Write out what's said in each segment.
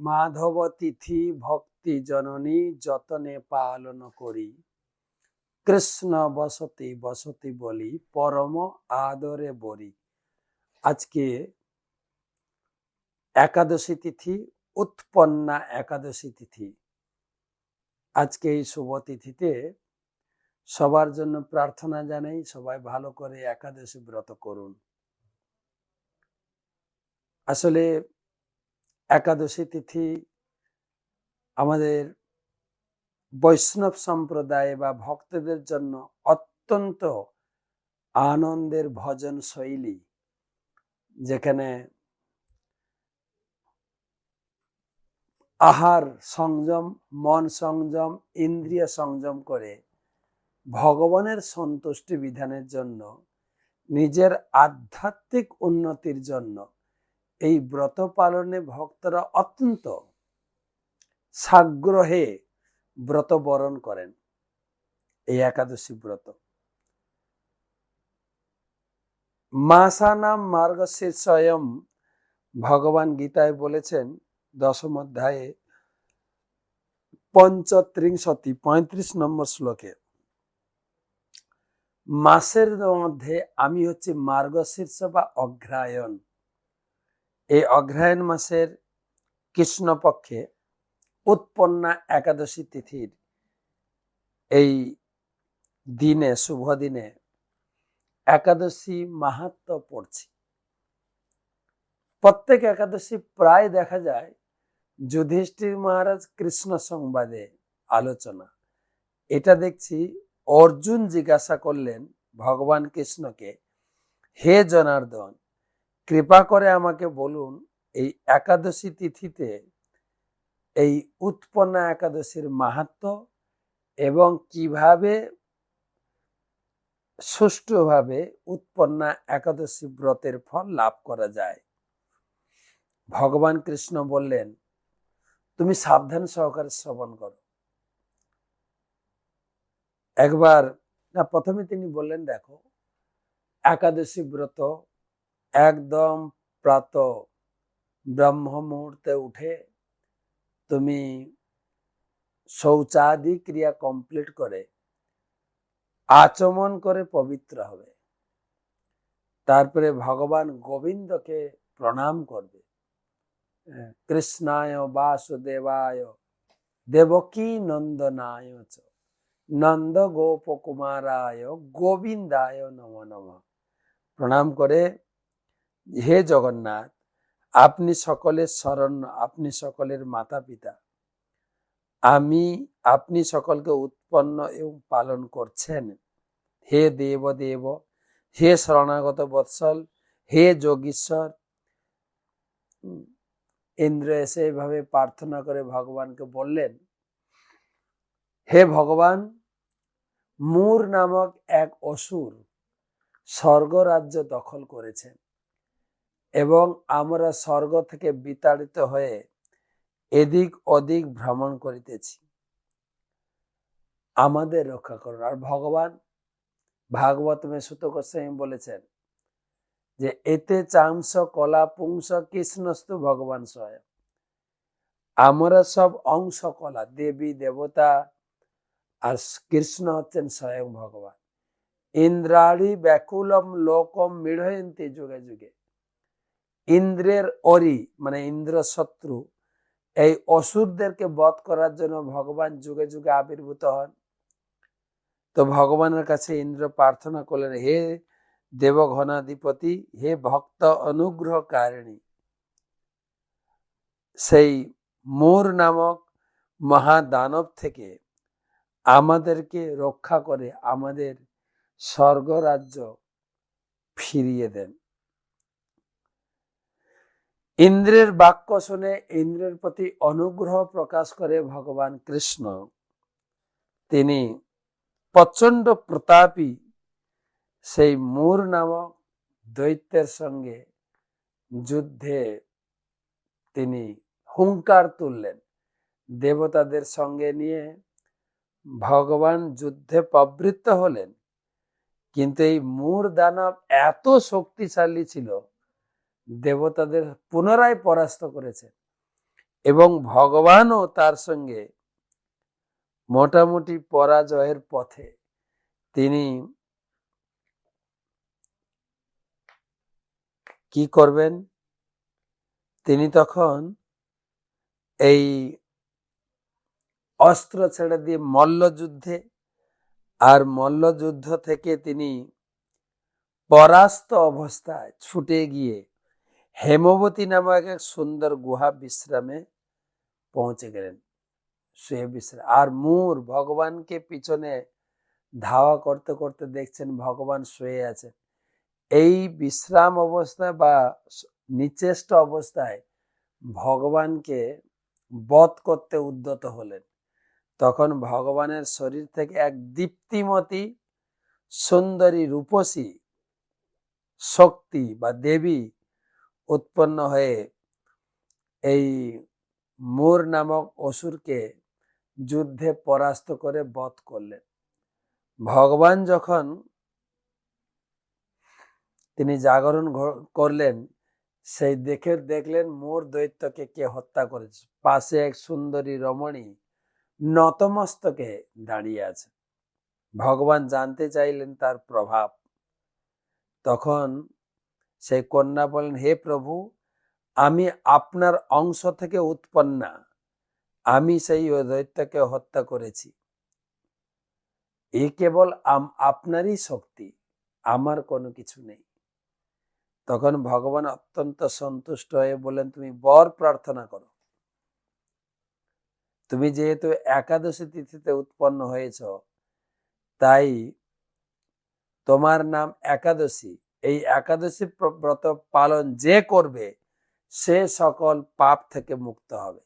মাধব তিথি ভক্তি জননী যতনে পালন করি। কৃষ্ণ বসতি বসতি বলি, পরম আদরে বরি আজকে একাদশী তিথি, উৎপন্না একাদশী তিথি। আজকে এই শুভ তিথিতে সবার জন্য প্রার্থনা জানাই, সবাই ভালো করে একাদশী ব্রত করুন। আসলে একাদশী তিথি আমাদের বৈষ্ণব সম্প্রদায় বা ভক্তদের জন্য অত্যন্ত আনন্দের ভজন শৈলী, যেখানে আহার সংযম, মন সংযম, ইন্দ্রিয় সংযম করে ভগবানের সন্তুষ্টি বিধানের জন্য, নিজের আধ্যাত্মিক উন্নতির জন্য এই ব্রত পালনে ভক্তরা অত্যন্ত সাগ্রহে ব্রত বরণ করেন। এই একাদশী ব্রত। মাসানাম মার্গশীর স্বয়ং ভগবান গীতায় বলেছেন, দশম অধ্যায়ে পঞ্চত্রিংশতি, পঁয়ত্রিশ নম্বর শ্লোকে, মাসের মধ্যে আমি হচ্ছে মার্গশীর্ষ বা অগ্রায়ণ। এই অগ্রহায়ণ মাসের কৃষ্ণপক্ষে উৎপন্না একাদশী তিথির এই দিনে, শুভ দিনে একাদশী মাহাত্ম পড়ছি। প্রত্যেক একাদশী প্রায় দেখা যায় যুধিষ্ঠির মহারাজ কৃষ্ণ সংবাদে আলোচনা। এটা দেখছি অর্জুন জিজ্ঞাসা করলেন ভগবান কৃষ্ণকে, হে জনার্দন কৃপা করে আমাকে বলুন, এই একাদশী তিথিতে এই উৎপন্না একাদশীর মাহাত্ম এবং কীভাবে সুষ্ঠুভাবে উৎপন্না একাদশী ব্রতের ফল লাভ করা যায়? ভগবান কৃষ্ণ বললেন, তুমি সাবধান সহকারে শ্রবণ করো। একবার, না, প্রথমে তিনি বললেন, দেখো, একাদশী ব্রত একদম প্রাত ব্রহ্ম মুহূর্তে উঠে তুমি শৌচাদি ক্রিয়া কমপ্লিট করে আচমন করে পবিত্র হবে। তারপরে ভগবান গোবিন্দকে প্রণাম করবে। কৃষ্ণায় বাসুদেবায় দেবকী নন্দনায় নন্দ গোপ কুমারায় গোবিন্দায় নম নম। প্রণাম করে হে জগন্নাথ, আপনি সকলের শরণ্য আপনি সকলের মাতা পিতা আমি, আপনি সকলকে উৎপন্ন এবং পালন করছেন। হে দেব দেব হে শরণাগত বৎসল, হে যোগীশ্বর। ইন্দ্র এসে এভাবে প্রার্থনা করে ভগবানকে বললেন, হে ভগবান, মূর নামক এক অসুর স্বর্গরাজ্য দখল করেছেন। এবং আমরা স্বর্গ থেকে বিতাড়িত হয়ে এদিক ওদিক ভ্রমণ করিতেছি। আমাদের রক্ষা করুন। আর ভগবান ভাগবতমে সুত গোস্বামী বলেছেন যে, এতে চাংস কলা, পুংস, কৃষ্ণস্তু ভগবান স্বয়ং। আমরা সব অংশ কলা, দেবী, দেবতা আর কৃষ্ণ হচ্ছেন স্বয়ং ভগবান। ইন্দ্রাড়ি ব্যাকুলম লোকম মৃঢ়য়ন্তী যুগে যুগে। ইন্দ্রের অরি মানে ইন্দ্র শত্রু এই অসুরদেরকে বধ করার জন্য ভগবান যুগে যুগে আবির্ভূত হন। তো ভগবানের কাছে ইন্দ্র প্রার্থনা করলেন, হে দেবঘনাধিপতি, হে ভক্ত অনুগ্রহ কারিণী সেই মোর নামক মহাদানব থেকে আমাদেরকে রক্ষা করে আমাদের স্বর্গরাজ্য ফিরিয়ে দেন। ইন্দ্রের বাক্য শুনে ইন্দ্রের প্রতি অনুগ্রহ প্রকাশ করে ভগবান কৃষ্ণ। তিনি প্রচণ্ড প্রতাপী, সেই মূর নামক দৈত্যের সঙ্গে যুদ্ধে তিনি হুঙ্কার তুললেন। দেবতাদের সঙ্গে নিয়ে ভগবান যুদ্ধে প্রবৃত্ত হলেন। কিন্তু এই মূর দানব এত শক্তিশালী ছিল দেবতাদের পুনরায় পরাস্ত করেছেন এবং ভগবানও তার সঙ্গে মোটামুটি পরাজয়ের পথে। তিনি কি করবেন? তিনি তখন এই অস্ত্র ছেড়ে দিয়ে মল্লযুদ্ধে আর মল্লযুদ্ধ থেকে তিনি পরাস্ত অবস্থায় ছুটে গিয়ে হেমবতী নামক এক সুন্দর গুহা বিশ্রামে পৌঁছে গেলেন। শুয়ে বিশ্রাম, আর মূর ভগবানকে পিছনে ধাওয়া করতে করতে দেখছেন ভগবান শুয়ে আছেন। এই বিশ্রাম অবস্থায় বা নিচেষ্ট অবস্থায় ভগবানকে বধ করতে উদ্যত হলেন। তখন ভগবানের শরীর থেকে এক দীপ্তিমতী সুন্দরী রূপসী শক্তি বা দেবী উৎপন্ন হয়ে এই মোর নামক অসুরকে যুদ্ধে পরাস্ত করে বধ করলেন। ভগবান যখন তিনি জাগরণ করলেন, সেই দেখে দেখলেন মোর দৈত্যকে কে হত্যা করেছে। পাশে এক সুন্দরী রমণী নতমস্তকে দাঁড়িয়ে আছে। ভগবান জানতে চাইলেন তার প্রভাব। তখন সেই কন্যা বলেন, হে প্রভু, আমি আপনার অংশ থেকে উৎপন্না। আমি সেই দৈত্যকে হত্যা করেছি। এ কেবল আপনারই শক্তি, আমার কোনো কিছু নেই। তখন ভগবান অত্যন্ত সন্তুষ্ট হয়ে বলেন তুমি বর প্রার্থনা করো। তুমি যেহেতু একাদশী তিথিতে উৎপন্ন হয়েছ, তাই তোমার নাম একাদশী। এই একাদশী ব্রত পালন যে করবে, সে সকল পাপ থেকে মুক্ত হবে।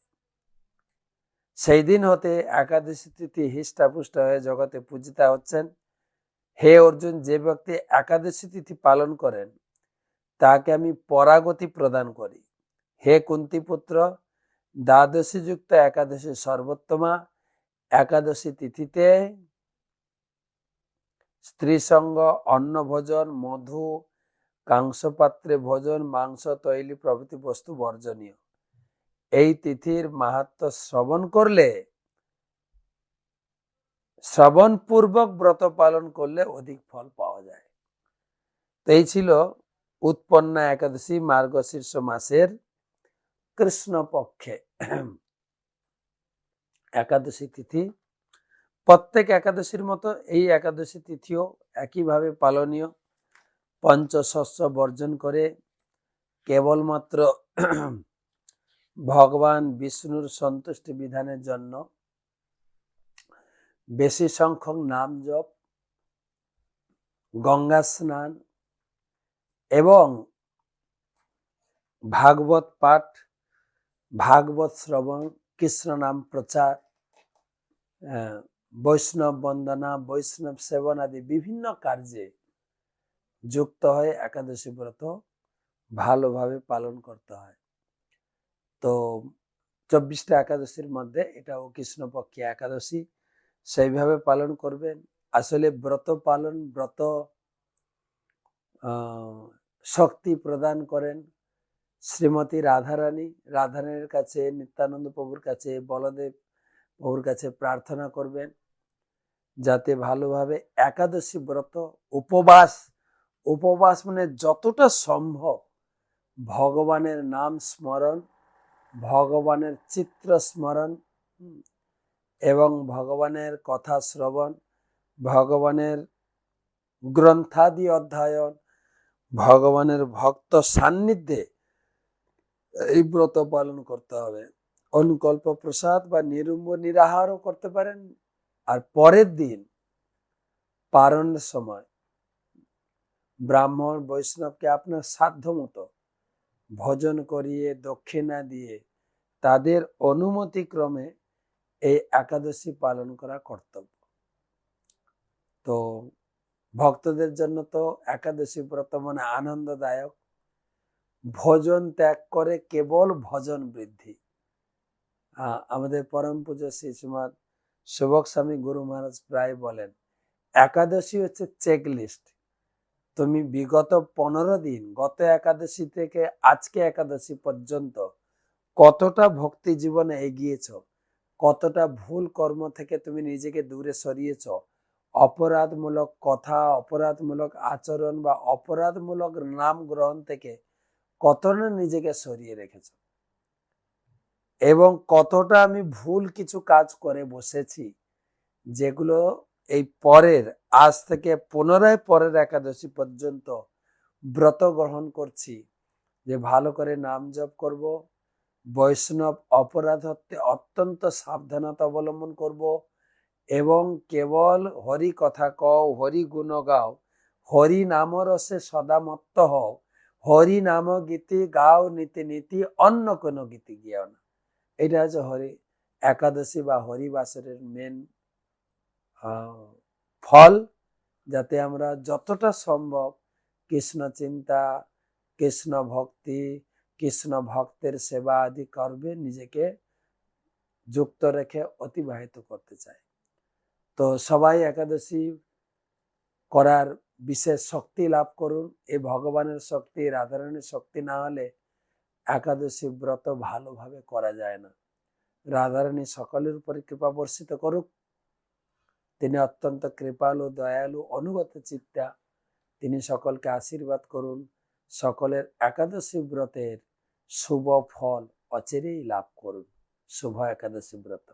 সেই দিন হতে একাদশী তিথি হিষ্টাপুষ্ট হয়ে জগতে পূজিতা হচ্ছেন। হে অর্জুন, যে ব্যক্তি একাদশী তিথি পালন করেন, তাকে আমি পরাগতি প্রদান করি। হে কুন্তি পুত্র দ্বাদশী যুক্ত একাদশী সর্বোত্তমা, একাদশী তিথিতে স্ত্রী সঙ্গ অন্ন ভোজন মধু, কাংসপাত্রে ভোজন, মাংস, তৈলি প্রভৃতি বস্তু বর্জনীয়। এই তিথির মাহাত্ম শ্রবণ করলে শ্রবণ পূর্বক ব্রত পালন করলে অধিক ফল পাওয়া যায়। তো এই ছিল উৎপন্না একাদশী মার্গশীর্ষ মাসের কৃষ্ণপক্ষে। একাদশী তিথি প্রত্যেক একাদশীর মতো এই একাদশী তিথিও একইভাবে পালনীয়। পঞ্চশস্য বর্জন করে কেবলমাত্র ভগবান বিষ্ণুর সন্তুষ্টি বিধানের জন্য বেশি সংখ্যক নাম জপ, গঙ্গা স্নান এবং ভাগবত পাঠ, ভাগবত শ্রবণ, কৃষ্ণ নাম প্রচার বৈষ্ণব বন্দনা, বৈষ্ণব সেবন আদি বিভিন্ন কার্যে যুক্ত হয়ে একাদশী ব্রত ভালোভাবে পালন করতে হয়। তো চব্বিশটা একাদশীর মধ্যে এটাও কৃষ্ণপক্ষী একাদশী, সেইভাবে পালন করবেন। আসলে ব্রত পালন, ব্রত শক্তি প্রদান করেন শ্রীমতী রাধারানী। রাধারানীর কাছে, নিত্যানন্দ প্রভুর কাছে, বলদেব প্রভুর কাছে প্রার্থনা করবেন। যাতে ভালোভাবে একাদশী ব্রত, উপবাস উপবাস মানে যতটা সম্ভব ভগবানের নাম স্মরণ, ভগবানের চিত্র স্মরণ এবং ভগবানের কথা শ্রবণ, ভগবানের গ্রন্থাদি অধ্যয়ন, ভগবানের ভক্ত সান্নিধ্যে এই ব্রত পালন করতে হবে। অনুকল্প প্রসাদ বা নিরুম্ব নিরাহারও করতে পারেন। আর পরের দিন পারণের সময় ব্রাহ্মণ বৈষ্ণবকে আপনার সাধ্য মতো ভজন করিয়ে দক্ষিণা দিয়ে তাদের অনুমতি ক্রমে এই একাদশী পালন করা কর্তব্য। তো ভক্তদের জন্য তো একাদশী ব্রত মানে আনন্দদায়ক। ভোজন ত্যাগ করে কেবল ভজন বৃদ্ধি। আমাদের পরম পুজো শ্রী শ্রীমৎ সেবক স্বামী গুরু মহারাজ প্রায় বলেন, একাদশী হচ্ছে চেক লিস্ট তুমি বিগত পনেরো দিন, গত একাদশী থেকে আজকে একাদশী পর্যন্ত কতটা ভক্তি জীবনে এগিয়েছ? কতটা ভুল কর্ম থেকে তুমি নিজেকে দূরে সরিয়েছ? অপরাধমূলক কথা, অপরাধমূলক আচরণ বা অপরাধমূলক নাম গ্রহণ থেকে কতটা নিজেকে সরিয়ে রেখেছ? এবং কতটা আমি ভুল কিছু কাজ করে বসেছি, যেগুলো এই পরের, আজ থেকে পুনরায় পরের একাদশী পর্যন্ত ব্রত গ্রহণ করছি, যে ভালো করে নাম জপ করব, বৈষ্ণব অপরাধ হতে অত্যন্ত সাবধানতা অবলম্বন করব এবং কেবল হরি কথা কও, হরি গুণ গাও, হরি নাম রসে সদা মত্ত হও, হরি নাম গীতি গাও, নীতি নীতি, অন্য কোনো গীতি গিয়াও না। এটা হচ্ছে হরি, একাদশী বা হরিবাসরের মেন ফল। যাতে আমরা যতটা সম্ভব কৃষ্ণ চিন্তা, কৃষ্ণ ভক্তি, কৃষ্ণ ভক্তের সেবা আদি করবে, নিজেকে যুক্ত রেখে অতিবাহিত করতে চাই। তো সবাই একাদশী করার বিশেষ শক্তি লাভ করুন। এই ভগবানের শক্তি, রাধারানীর শক্তি না হলে একাদশী ব্রত ভালোভাবে করা যায় না। রাধারানী সকলের উপরে কৃপা বর্ষিত করুক। তিনি অত্যন্ত কৃপালু, দয়ালু, অনুগত চিত্তা। তিনি সকলকে আশীর্বাদ করুন। সকলের একাদশী ব্রতের শুভ ফল অচেরেই লাভ করুন। শুভ একাদশী ব্রত।